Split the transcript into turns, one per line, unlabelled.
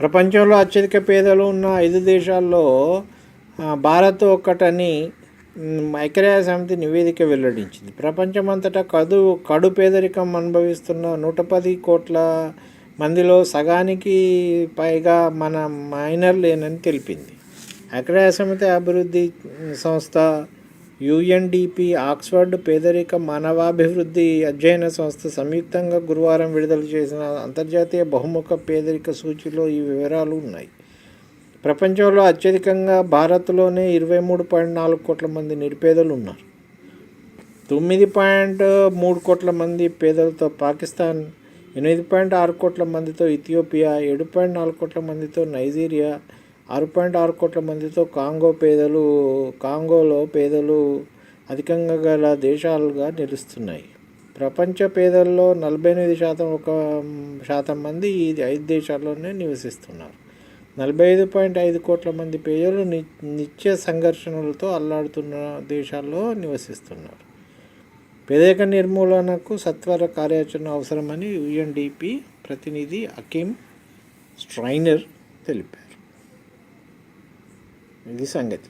ప్రపంచంలో అత్యధిక పేదలు ఉన్న ఐదు దేశాల్లో భారత్ ఒక్కటని ఐక్యరాజ్య సమితి నివేదిక వెల్లడించింది. ప్రపంచమంతటా కడు కడు పేదరికం అనుభవిస్తున్న నూట పది కోట్ల మందిలో సగానికి పైగా మన మైనర్లేనని తెలిపింది. ఐక్యరాజ్య సమితి అభివృద్ధి సంస్థ యుఎన్డిపి ఆక్స్ఫర్డ్ పేదరిక మానవాభివృద్ధి అధ్యయన సంస్థ సంయుక్తంగా గురువారం విడుదల చేసిన అంతర్జాతీయ బహుముఖ పేదరిక సూచిలో ఈ వివరాలు ఉన్నాయి. ప్రపంచంలో అత్యధికంగా భారత్లోనే ఇరవై మూడు పాయింట్ నాలుగు కోట్ల మంది నిరుపేదలు ఉన్నారు. తొమ్మిది పాయింట్ మూడు కోట్ల మంది పేదలతో పాకిస్తాన్ ఎనిమిది పాయింట్ ఆరు కోట్ల మందితో ఇథియోపియా ఏడు పాయింట్ నాలుగు కోట్ల మందితో నైజీరియా ఆరు పాయింట్ ఆరు కోట్ల మందితో కాంగో పేదలు కాంగోలో పేదలు అధికంగా గల దేశాలుగా నిలుస్తున్నాయి. ప్రపంచ పేదల్లో నలభై ఎనిమిది శాతం ఒక శాతం మంది ఈ ఐదు దేశాల్లోనే నివసిస్తున్నారు. నలభై ఐదు పాయింట్ ఐదు కోట్ల మంది పేదలు ని నిత్య సంఘర్షణలతో అల్లాడుతున్న దేశాల్లో నివసిస్తున్నారు. పేదరిక నిర్మూలనకు సత్వర కార్యాచరణ అవసరమని యుఎన్డిపి ప్రతినిధి అకీమ్ స్ట్రైనర్ తెలిపారు. ఇది సంగతి.